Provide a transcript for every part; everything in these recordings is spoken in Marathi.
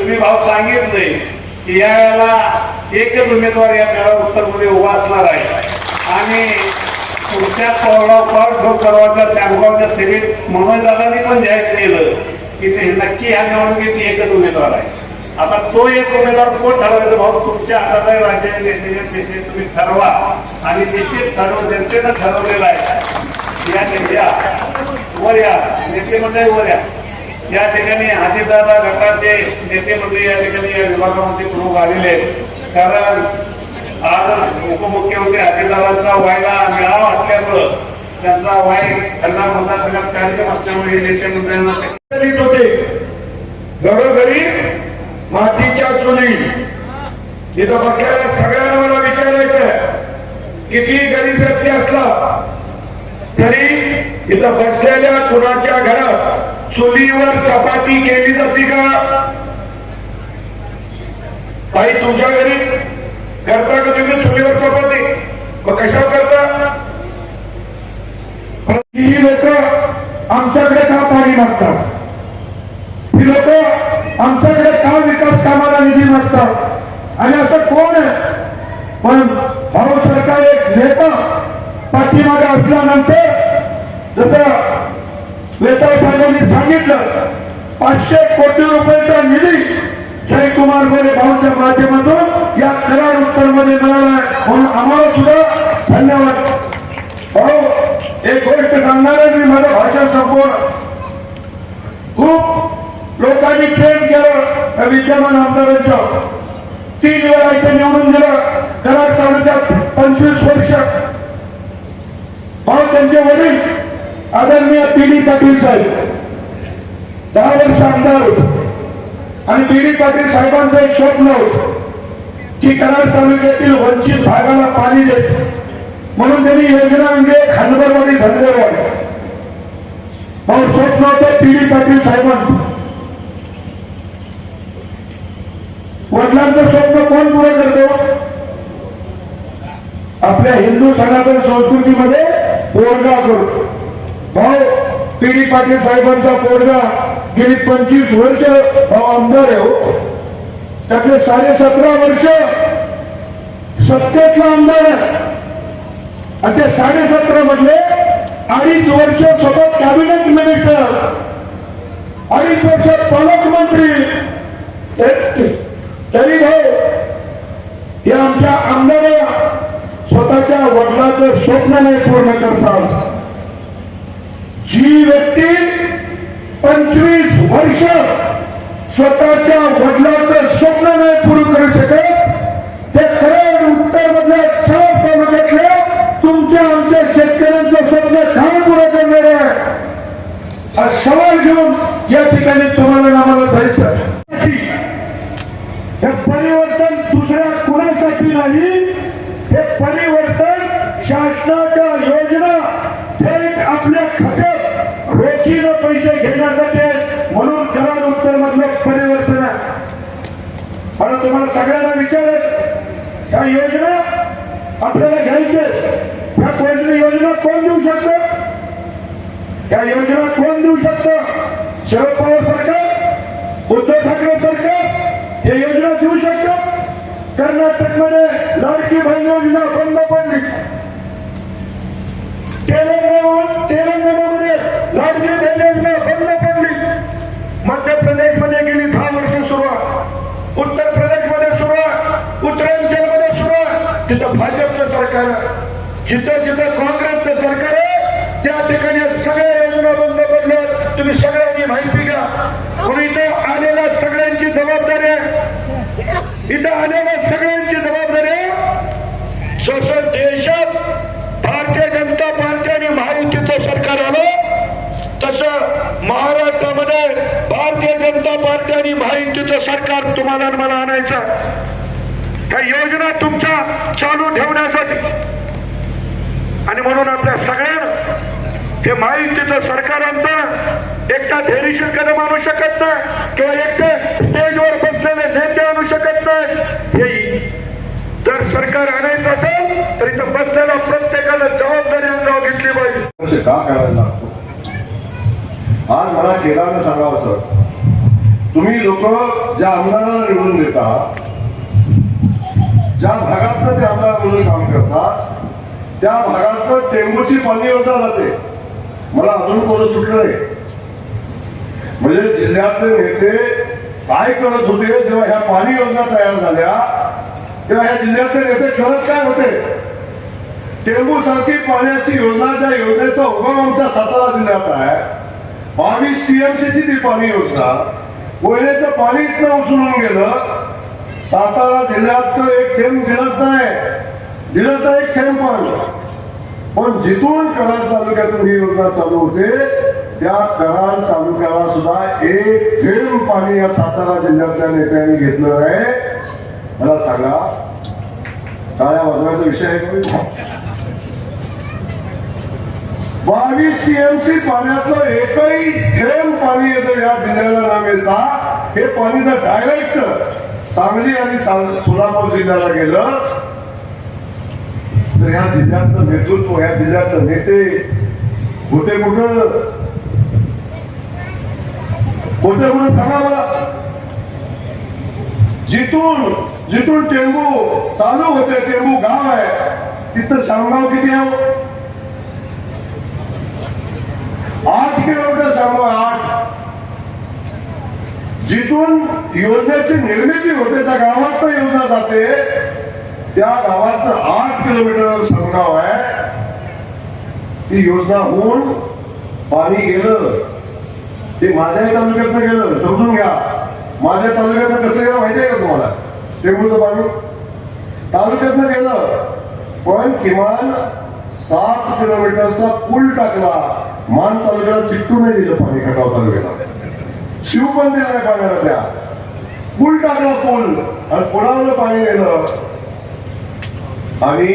तुम्ही भाऊ सांगितले की या वेळेला एकच उमेदवार या मेळा उत्तरमध्ये उभा असणार आहे. आणि पुढच्या पावला पाव ठोक परवाच्या श्यामगावच्या सेवेत मनोजदादांनी पण जाहीर केलं की ते नक्की ह्या निवडणुकीत एकच उमेदवार आहे. आता तो एक उमेदवार कोण ठरवायचा भाऊ? तुमच्या हातात आहे राज्याच्या नेते तुम्ही ठरवा. आणि निश्चित सर्व जनतेनं ठरवलेलं आहे. या नेत्या वर या. नेते मंडळी वर या. या ठिकाणी हाजीदादा गटाचे नेते मंडळी या ठिकाणी या विभागामध्ये प्रमुख आलेले आहेत. कारण आज उपमुख्यमंत्री हाजीदादांचा व्हायला मिळावा असल्यामुळं त्यांचा वाय त्यांना मतदारसंघात कार्यक्रम असल्यामुळे हे नेते मंडळींना होते. घरोघरी मातीच्या चुली. इथं बसलेल्या सगळ्यांना मला विचारायचं किती गरीब व्यक्ती असला तरी इथं बसलेल्या कुणाच्या घरात चुलीवर चपाती केली जाते का? ताई तुमच्या घरी करता का तुम्ही चुलीवर चपाती? मग कशा करता ही लोक आमच्याकडे का पाणी मागतात ही लोक आमच्याकडे का विकास कामाला निधी मागतात आणि असं कोण आहे पण भाऊ सरकार एक नेता पाठीमागे असल्यानंतर जसं वेताळ साहेबांनी सांगितलं पाचशे कोटी रुपयाचा निधी जयकुमार गोरे भाऊच्या माध्यमातून या करार उत्तरमध्ये मिळाला आहे म्हणून आम्हाला सुद्धा धन्यवाद भाऊ एक गोष्ट सांगणार आहे मी माझं भाषण संपवलं खूप लोकांनी प्रेम केलं विद्यमान आमदारांचं. तीन वेळा इथे निवडून दिलं कराड तालुक्यात पंचवीस वर्ष. भाऊ त्यांचे वडील आदरणीय पीडी पाटील साहेब. दहा वर्ष आमदार होते. आणि पी पाटील साहेबांचं एक स्वप्न होत की कराड तालुक्यातील वंचित भागाला पाणी देत. म्हणून त्यांनी योजना आणली एक धनगरवाडी मग स्वप्न होतं पी पाटील साहेबांचं. वडिलांचं स्वप्न कोण पुरं करतो हो? आपल्या हिंदू सनातन संस्कृतीमध्ये पोरगा करतो. भाऊ पीडी पाटील साहेबांचा पोरगा गेली पंचवीस वर्ष आमदार आहे हो. त्यातले साडे सतरा वर्ष सत्तेतला आमदार आहे. आणि ते साडे सतरा म्हटले अडीच वर्ष सोबत कॅबिनेट मिनिस्टर अडीच वर्ष पालकमंत्री तरी भाऊ हे आमच्या आमदार स्वतःच्या वडिलाचं स्वप्न नाही पूर्ण करतात. जी व्यक्ती पंचवीस वर्ष स्वतःच्या वडिलाचं स्वप्न नाही पूर्ण करू शकत शेतकऱ्यांचं काय पुरं करणार आहे हा सवाल घेऊन या ठिकाणी तुम्हाला आम्हाला जायचं हे परिवर्तन दुसऱ्या कुणासाठी नाही हे परिवर्तन शासनाच्या योजना थेट आपल्या खात्यात रोखीनं पैसे घेण्यासाठी म्हणून कराड उत्तर मधलं परिवर्तन. आहे तुम्हाला सगळ्यांना विचारत या योजना आपल्याला घ्यायचे या योजना कोण देऊ शकतो? या योजना कोण देऊ शकतो? शरद पवार सरकार? उद्धव ठाकरे सरकार? हे योजना देऊ शकतं? कर्नाटकमध्ये लाडकी बहीण योजना बंद पडली. तेलंगणा तेलंगणामध्ये लाडकी बहीण योजना बंद पडली. मध्य प्रदेशमध्ये गेली दहा वर्ष सुरुवात. उत्तर प्रदेशमध्ये सुरुवात. उत्तरांचलमध्ये सुरुवात. तिथं भाजपचं सरकार आहे. जिथं जिथं काँग्रेसचं सरकार आहे त्या ठिकाणी सगळ्या योजना बंद पडल्या तुम्ही सगळ्यांनी माहिती घ्या. म्हणून इथं आलेल्या सगळ्यांची जबाबदारी आहे. इथं आलेल्या सगळ्यांची जबाबदारी आहे. जसं देशात भारतीय जनता पार्टी आणि महायुतीचं सरकार आलं तसं महाराष्ट्रामध्ये भारतीय जनता पार्टी आणि महायुतीचं सरकार तुम्हाला मला आणायचं त्या योजना तुमच्या चालू ठेवण्यासाठी आणि म्हणून आपल्या सगळ्यांना हे महायुतीचं सरकार आणतं एकटा ढेरीशीर कदम आणू शकत नाही किंवा एकटे स्टेजवर बसलेले नेते आणू शकत नाही. हे जर सरकार आणायचं असेल तर इथं बसलेल्या प्रत्येकाला जबाबदारी अंगावर घेतली पाहिजे. का करायला लागतो? आज मला केंद्रानं सांगावं सर. तुम्ही लोक ज्या आमदारांना निवडून देता ज्या भागातनं ते आमदार म्हणून काम करतात त्या भागात टेंबूची पाणी योजना जाते. मला अजून कोण सुटलं नाही. म्हणजे जिल्ह्यातले नेते काय करत होते जेव्हा ह्या पाणी योजना तयार झाल्या तेव्हा ह्या जिल्ह्यातले नेते करत काय होते? टेंबू सारखी पाण्याची योजना ज्या योजनेचा उगम आमच्या सातारा जिल्ह्यात आहे. बावीस टीएमसीची ती पाणी योजना कोयनेचं पाणी इतकं उचलून गेलं सातारा जिल्ह्यात तर एक थेंब दिलंच नाही. दिलंच नाही एक थेंब पाणी. पण जिथून कराड तालुक्यातून ही योजना चालू होते त्या कराड तालुक्याला सुद्धा एक थेंब पाणी या सातारा जिल्ह्यातल्या नेत्यांनी घेतलं आहे. मला सांगा काळ्या वाजवायचा विषय आहे बावीस टीएमसी पाण्यातलं एकही थेंब पाणी येतं या जिल्ह्याला न मिळता हे पाणी जर डायरेक्ट सांगली आणि सोलापूर जिल्ह्याला गेलं. तर या जिल्ह्यातलं नेतृत्व या जिल्ह्यातलं नेते कुठे कुठं कुठे कुठं सांगा मला जिथून जिथून टेंबू चालू होते टेंबू गाव आहे तिथं शामगाव किती आहे हो? आठ किलोमीटर सांगू आठ. जिथून योजनेची निर्मिती होते त्या गावात योजना जाते त्या गावात आठ किलोमीटर सांगाव आहे. ती योजना होऊन पाणी गेलं. ते माझ्या तालुक्यातनं गेलं. समजून घ्या. माझ्या तालुक्यातनं कसं गेलं माहिती आहे का तुम्हाला? टेंबूचं पाणी तालुक्यातनं गेलं. पण किमान सात किलोमीटरचा पूल टाकला. मान तालुक्याला चिकटू नाही दिलं पाणी खटाव तालुक्याला. शिव पण दिलाय पाण्याला त्या पूल टाकला पूल. आणि पुण्यावरलं पाणी गेलं. आणि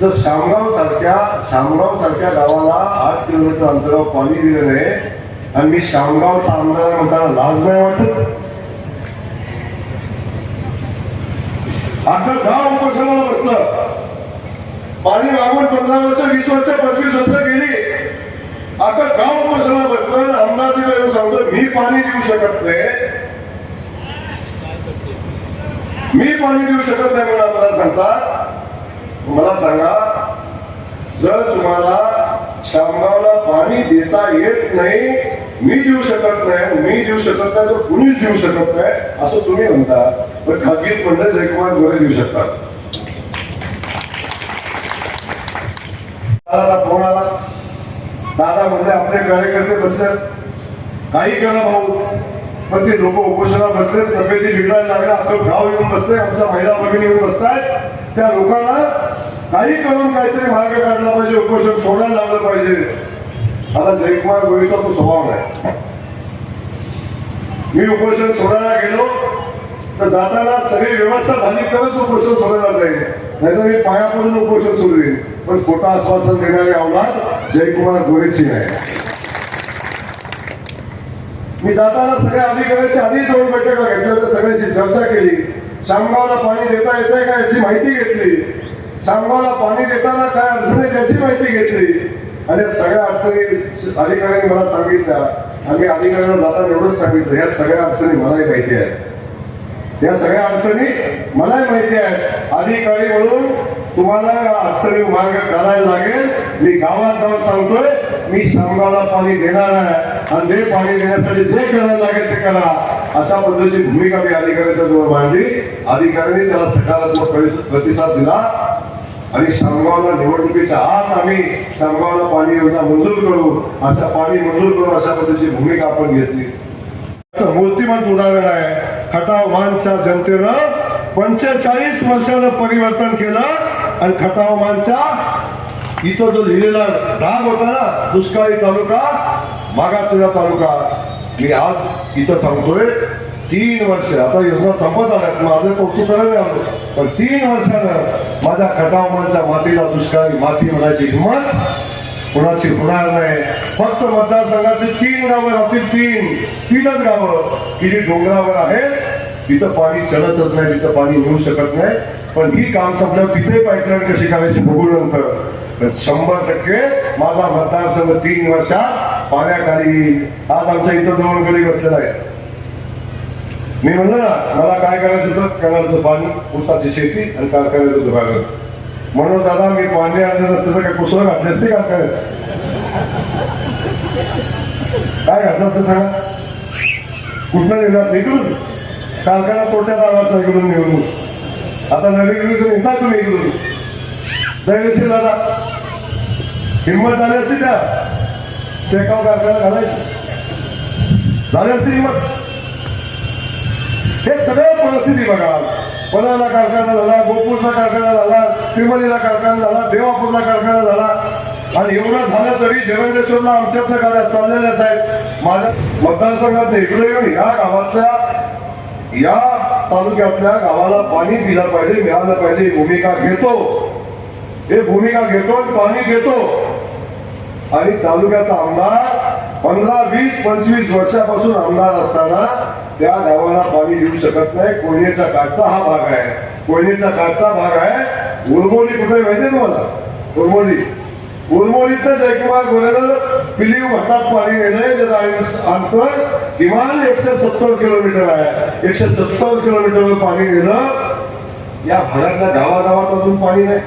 जर शामगाव सारख्या शामगाव सारख्या गावाला आठ किलोमीटर अंतरावर पाणी दिलेलं आहे आणि मी शामगावचा आमदार म्हणताना लाज नाही वाटत? अख्खं गाव उपोषणाला बसलं. पाणी मागून पंधरा वर्ष वीस वर्ष पंचवीस वर्ष गेली. अख्खं गाव उपोषणाला बसलं आणि आमदार सांगतो मी पाणी देऊ शकत नाही. मी पाणी देऊ शकत नाही म्हणून आम्हाला सांगतात मला सांगा जर तुम्हाला शामगावला पाणी देता येत नाही मी देऊ शकत नाही मी देऊ शकत नाही तर कुणीच देऊ शकत नाही असं तुम्ही म्हणता. पण खाजगीत म्हणलं जयकुमार गोरे देऊ शकतात. दादा फोन आला. दादा म्हणजे आपले कार्यकर्ते बसल्यात काही करा भाऊ. पण ते लोक उपोषणाला बसले तब्येती बिघडायला लागल्या. अख्खं गाव येऊन बसले आमच्या महिला भगिनी येऊन बसतायत. त्या लोकांना काही करून काहीतरी मार्ग काढला पाहिजे उपोषण सोडायला लागलं पाहिजे. आता जयकुमार गोळीचा तो स्वभाव नाही. मी उपोषण सोडायला गेलो तर जाताना सगळी व्यवस्था झाली तरच उपोषण सोडायला जाईल. नाही तर मी पाया पडून उपोषण सोडवेन पण खोटा आश्वासन देणारी अवलाद जयकुमार गोरेची नाही मी जाताना सगळ्या अधिकाऱ्यांची आधी दोन बैठका घेतल्या होत्या सगळ्यांची चर्चा केली. शामगावला पाणी देता येत का याची माहिती घेतली. शामगावला पाणी देताना काय अडचण आहे त्याची माहिती घेतली. आणि या सगळ्या अडचणी अधिकाऱ्यांनी मला सांगितल्या. आम्ही अधिकाऱ्यांना जाताना एवढंच सांगितलं. या सगळ्या अडचणी मलाही माहिती आहेत. या सगळ्या अडचणी मलाही माहिती आहेत. अधिकारी म्हणून तुम्हाला या अडचणी मार्ग करायला लागेल. मी गावात जाऊन सांगतोय मी शामगावला पाणी देणार आहे. आणि पाणी देण्यासाठी जे करायला लागेल ते करा. अशा पद्धतीची भूमिका मी अधिकाऱ्यांच्या जवळ मांडली. अधिकाऱ्यांनी त्याला सकारात्मक प्रतिसाद दिला. आणि शामगावला निवडणुकीच्या आत आम्ही शामगावला पाणी योजना मंजूर करू अशा पाणी मंजूर करू अशा पद्धतीची भूमिका आपण घेतली. मूर्तिमान उदाहरण आहे. खटावमानच्या जनतेनं पंचेचाळीस वर्षाचं परिवर्तन केलं आणि खटावमानच्या इथं जो लिहिलेला भाग होता ना दुष्काळी तालुका मागासलेला तालुका मी आज इथं सांगतोय तीन वर्ष आता योजना संपत आल्या माझं कौतुक करायला आलो पण तीन वर्षानं माझ्या खटावमांच्या मातीला दुष्काळी माती म्हणायची हिंमत कुणाची होणार नाही. फक्त मतदारसंघातील तीन गावं राहतील तीन तीनच गावं. की जी डोंगरावर आहेत. तिथं पाणी चलतच नाही तिथं पाणी मिळू शकत नाही. पण ही काम संपल्यावर तिथे पाईपलाईन कशी करायची बघू नंतर. तर शंभर टक्के माझा मतदारसंघ तीन वर्षात पाण्याखाली आज आमच्या इथं दोन गडी बसलेला आहे मी म्हणलं ना मला काय करायचं होतं? कॅनलचं पाणी ऊसाची शेती आणि कारखान्याचं दुभागं म्हणून दादा मी पाणी आणलं नसतं तर काय कुसळ घातले ते कारखान्यात? काय घातलं असतं सांगा? कुठनं निघणार इकडून कारखाना तोट्यात आला इकडून निघून आता नवीन येता तुम्ही इकडून. दयवीशी दादा. हिंमत झाली असते त्या. टेकाव कारखाना घालायची. झाली असती हिंमत हे सगळ्या परिस्थिती बघा. पणाला कारखाना झाला गोपूरचा कारखाना झाला श्रीमलीला कारखाना झाला देवापूरला कारखाना झाला. आणि एवढं झालं तरी देवेंद्रेश्वरला आमच्या गाड्या चाललेल्याच आहेत. माझ्या मतदारसंघात इकडे येऊन या गावातल्या या तालुक्यातल्या गावाला पाणी दिलं पाहिजे मिळालं पाहिजे भूमिका घेतो. हे भूमिका घेतो आणि पाणी घेतो. आणि तालुक्याचा आमदार पंधरा वीस पंचवीस वर्षापासून आमदार असताना त्या गावाला पाणी देऊ शकत नाही. कोयनेचा काठचा हा भाग आहे. कोयनेचा काठचा भाग आहे. उर्मोली कुठे माहितीये तुम्हाला? उर्मोली उर्मोलीत जयकुमार गोरेनं पिलीव घाटात पाणी नेलंय त्याचं अंतर किमान एकशे सत्तर किलोमीटर आहे. एकशे सत्तर किलोमीटर पाणी नेलं या भागातल्या गावागावात अजून पाणी नाही.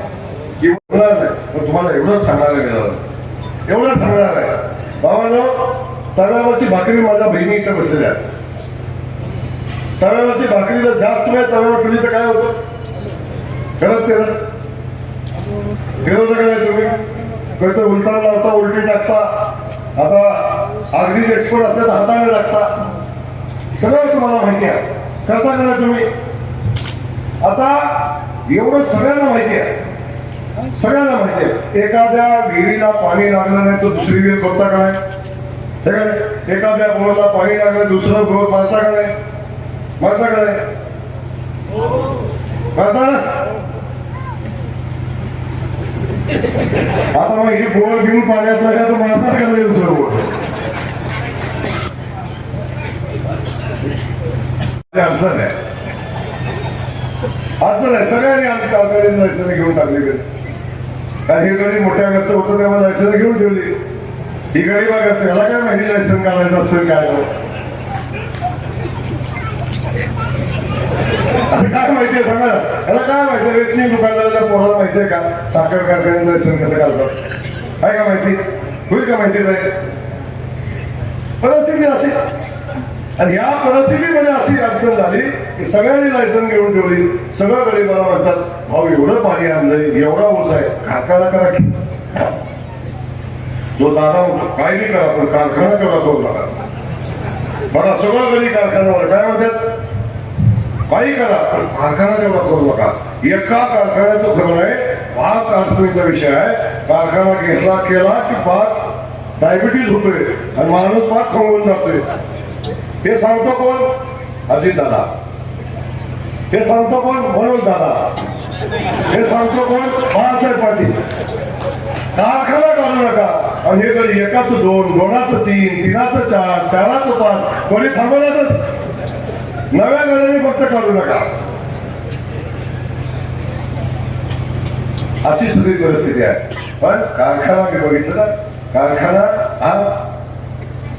किंवा नाही. पण तुम्हाला एवढंच सांगायला गेलं एवढं सांगणार आहे. बाबांनो तव्यावरची भाकरी माझ्या बहिणी इथं बसलेल्या आहेत. तव्यावरची भाकरी जर जास्त वेळ तव्यावर ठेवली तर काय होतं? करत ते फिरवलं काय तुम्ही? कधी उलटा लावता उलटी टाकता. आता अगदीच एक्सपर्ट असले तर हाताने टाकता. सगळं तुम्हाला माहिती आहे. करता का तुम्ही? आता एवढं सगळ्यांना माहिती आहे. सगळ्यांना माहिती आहे. एखाद्या विहिरीला पाणी लागलं नाही तर दुसरी विहीर कोणता काय हे का एखाद्या बोरला पाणी लागलं दुसरं बोर मारता का नाही मारता का आता मग हे बोर घेऊन पाण्याचं आहे तर मारणार का दुसरं बोर. अडचण आहे. अडचण आहे. सगळ्यांनी आमच्या कारखान्यात घेऊन टाकली काही कारण मोठ्या घरचं होतं तेव्हा लायसन घेऊन ठेवली. ही गरीब घरचं ह्याला काय माहिती लायसन काढायचं असतं काय काय माहितीये सांगा? याला काय माहिती रेशनिंग दुकानदाराच्या पोराला माहितीये का? साखर कारखान्यात लायसन कसं काढतात काय का माहिती? होईल का माहिती नाही परिस्थिती अशी. आणि या परिस्थितीमध्ये अशी अडचण झाली की सगळ्यांनी लायसन घेऊन ठेवली. सगळं गरीबाला म्हणतात भाऊ एवढं पाणी आणलंय एवढा ऊस आहे कारखाना करा की. जो दादा होतो काय नाही करा पण कारखाना करा तो दादा. बघा सगळं कधी कारखान्यावर काय म्हणतात? काही करा पण कारखाना तेवढा करू नका. एका कारखान्याचं खरं आहे पाच अडचणीचा विषय आहे. कारखाना घेतला केला की पाच डायबिटीज होतोय आणि माणूस पाच खवून जातोय. हे सांगतो कोण? अजित दादा. हे सांगतो कोण? म्हणून दादा. हे सांगतो कोण? बाळासाहेब पाटील. कारखाना काढू नका. आणि हे कधी एकाच दोन दोनाचं तीन तीनाचं चार चाराचं पाच कोणी थांबवण्यातच नव्या गड्याने फक्त काढू नका. अशी सगळी परिस्थिती आहे. पण कारखाना मी बघितलं ना कारखाना हा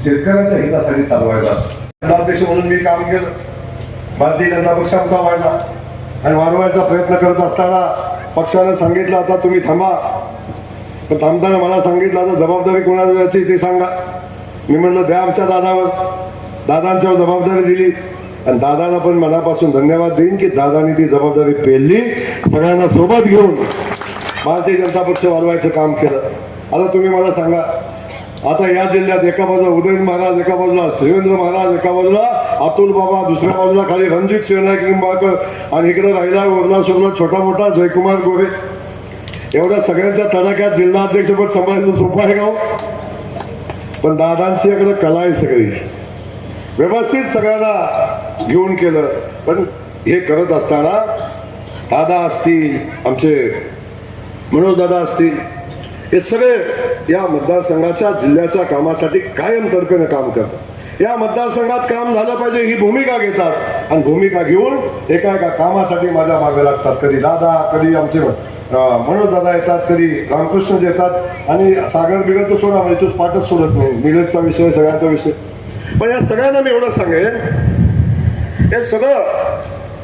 शेतकऱ्यांच्या हितासाठी चालवायचा. असतो. म्हणून मी काम केलं. भारतीय जनता पक्ष आमचा वाढला आणि वाढवायचा प्रयत्न करत असताना पक्षाने सांगितलं आता तुम्ही थांबा. पण थांबताना मला सांगितलं आता जबाबदारी कोणाची ते सांगा. मी म्हणलं द्या आमच्या दादावर. दादांच्यावर जबाबदारी दिली. आणि दादाला पण मनापासून धन्यवाद देईन की दादानी ती जबाबदारी पेलली. सगळ्यांना सोबत घेऊन भारतीय जनता पक्ष वाढवायचं काम केलं. आता तुम्ही मला सांगा आता या जिल्ह्यात एका बाजूला उदयन महाराज एका बाजूला शिवेंद्र महाराज एका बाजूला अतुल बाबा दुसऱ्या बाजूला खाली रणजित सेनायक निंबाळकर आणि इकडे राहिला वरला सुरला छोटा मोठा जयकुमार गोरे. एवढ्या सगळ्यांच्या तडाख्यात जिल्हा अध्यक्षपद सांभाळायचं सोपं आहे गाव हो? पण दादांची इकडे कला आहे सगळी. व्यवस्थित सगळ्यांना घेऊन केलं. पण हे करत असताना दादा असतील आमचे मनोज दादा असतील हे सगळे या मतदारसंघाच्या जिल्ह्याच्या कामासाठी कायम तर्फेनं काम करतात. या मतदारसंघात काम झालं पाहिजे ही भूमिका घेतात. आणि भूमिका घेऊन एका एका कामासाठी माझ्या मागे लागतात. कधी दादा कधी आमचे अं, मनोज दादा येतात कधी रामकृष्ण येतात. आणि सागर बिगड तर सोडा म्हणजे तोच पाठच सोडत नाही. मिळतचा विषय सगळ्यांचा विषय. पण या सगळ्यांना मी एवढंच सांगेन हे सगळं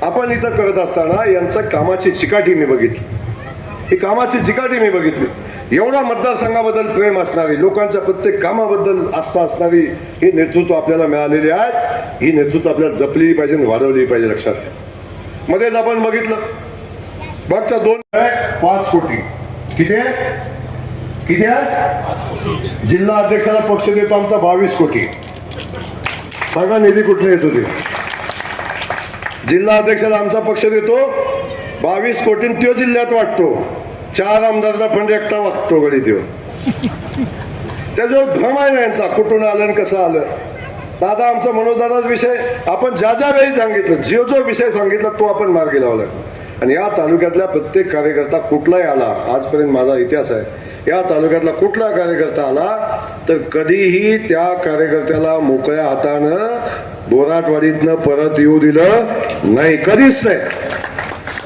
आपण इथं करत असताना यांचं कामाची चिकाटी मी बघितली. ही कामाची चिकाटी मी बघितली. एवढा मतदारसंघाबद्दल प्रेम असणारी लोकांच्या प्रत्येक कामाबद्दल आस्था असणारी हे नेतृत्व आपल्याला मिळालेली आहेत ही नेतृत्व आपल्याला जपली पाहिजे आणि वाढवली पाहिजे लक्षात घ्या. मध्येच आपण बघितलं. मागच्या दोन पाच कोटी. किती? आहे किती आहे? जिल्हा अध्यक्षाला पक्ष देतो आमचा बावीस कोटी. सांगा निधी कुठले येतो ते? जिल्हा अध्यक्षाला आमचा पक्ष देतो बावीस कोटी त्यो जिल्ह्यात वाटतो. चार आमदारचा फंड एकटा वागतो गडी देऊ त्याच्यावर भ्रम आहे ना यांचा कुठून आलं आणि कसं आलं? दादा आमचा मनोजदादाच विषय आपण ज्या ज्या वेळी सांगितलं जो जो विषय सांगितला तो आपण मार्गी लावला. आणि या तालुक्यातल्या प्रत्येक कार्यकर्ता कुठलाही आला आजपर्यंत माझा इतिहास आहे या तालुक्यातला कुठला कार्यकर्ता आला तर कधीही त्या कार्यकर्त्याला मोकळ्या हातानं बोराटवाडीतनं परत येऊ दिलं नाही कधीच नाही.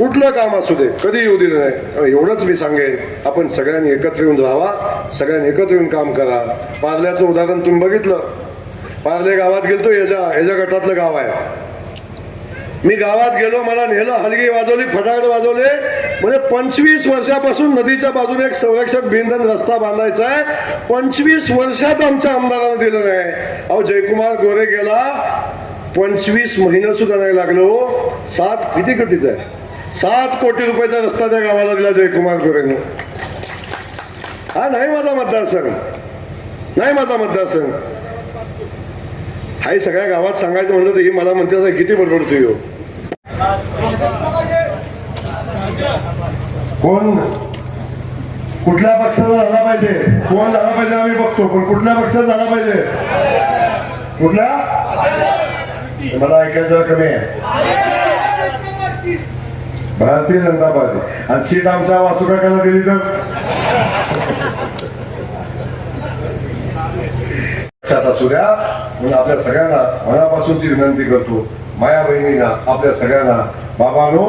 कुठलं काम असू दे कधी येऊ दिलं नाही एवढंच मी सांगेन. आपण सगळ्यांनी एकत्र येऊन राहावा सगळ्यांनी एकत्र येऊन काम करा. पार्ल्याचं उदाहरण तुम्ही बघितलं. पार्ले गावात गेलतो ह्याच्या ह्याच्या गटातलं गाव आहे. मी गावात गेलो मला नेलं हलगी वाजवली फटाकडे वाजवले. म्हणजे पंचवीस वर्षापासून नदीच्या बाजूने एक संरक्षक भिंधन रस्ता बांधायचा आहे. पंचवीस वर्षात आमच्या आमदारानं दिलं नाही. अहो जयकुमार गोरे गेला. पंचवीस महिने सुद्धा नाही लागलो. सात किती कोटीचा आहे? सात कोटी रुपयाचा रस्ता त्या गावाला दिला जयकुमार गोरेनं हा नाही माझा मतदारसंघ. नाही माझा मतदारसंघ. हाही सगळ्या गावात सांगायचं म्हणलं तर ही मला म्हणते आता किती बडबडतो हो. कोण? कुठल्या पक्षाचा झाला पाहिजे? कोण झाला पाहिजे आम्ही बघतो पण कुठल्या पक्षात झाला पाहिजे? कुठल्या? मला ऐकायचं कमी. आहे भारतीय जनता पार्टी. आणि सीट आमच्या वासुकाकाला दिली तर? असू द्या म्हणून आपल्या सगळ्यांना मनापासूनची विनंती करतो माया बहिणींना आपल्या सगळ्यांना बाबानो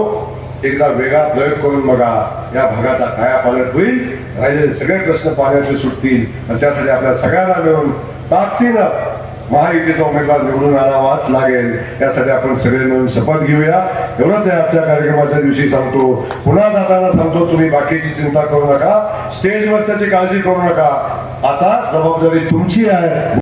एकदा वेगळा प्रयोग करून बघा या भागाचा काया पालट होईल राहिले सगळे प्रश्न पाण्याचे सुटतील आणि त्यासाठी आपल्या सगळ्यांना मिळून ताकदीनं महायुतीचा उमेदवार निवडून आणावाच लागेल. यासाठी आपण सगळे मिळून शपथ घेऊया. एवढंच आहे आजच्या कार्यक्रमाच्या दिवशी सांगतो. पुन्हा जाताना सांगतो तुम्ही बाकीची चिंता करू नका. स्टेजवर त्याची काळजी करू नका. आता जबाबदारी तुमची आहे.